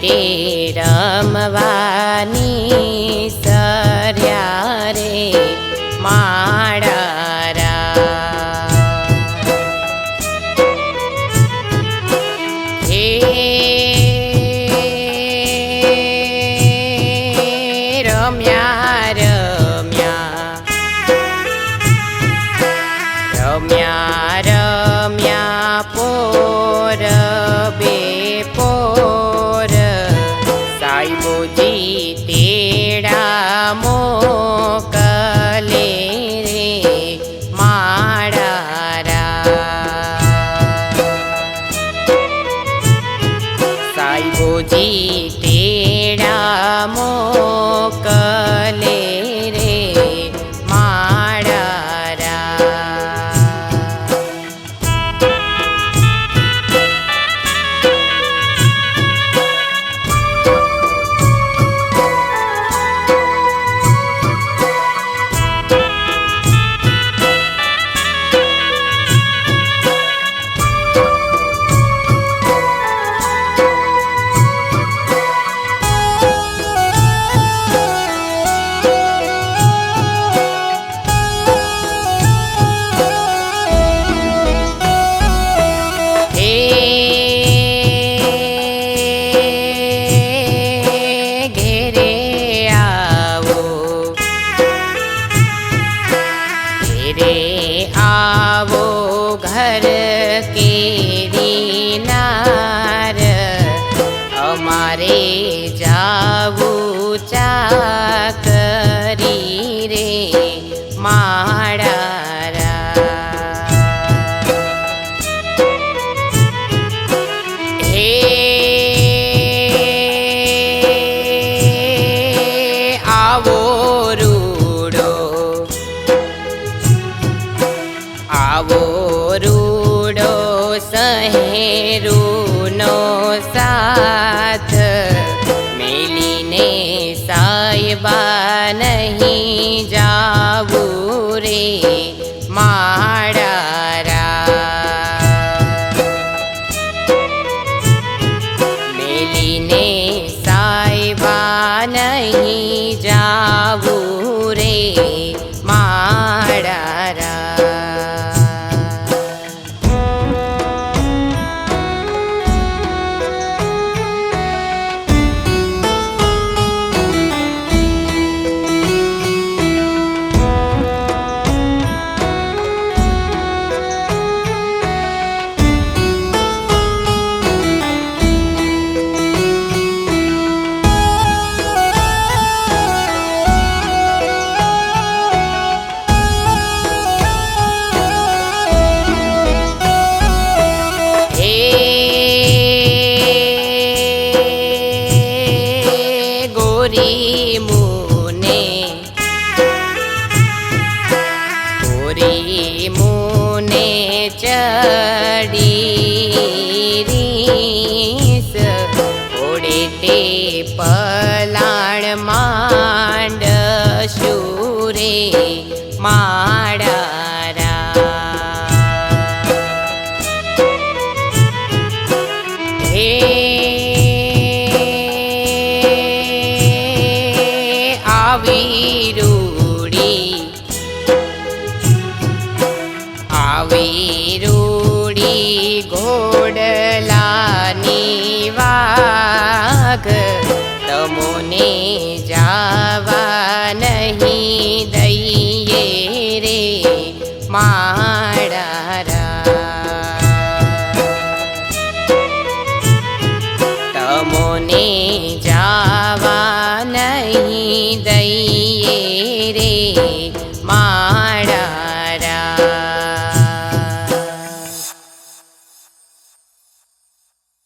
તે રમવાની સર્યા રે માળારા. હે રમ્યા amor. અમારે જાવું ચાકરી રે માળારા. હે આવો રૂડો સહેરુનો સાથ. માળારા મેલીને સાહેબા નહીં જાવું hey. તમોને જાવા નહીં દઈએ રે માળારા તમોને જાવા નહીં દઈએ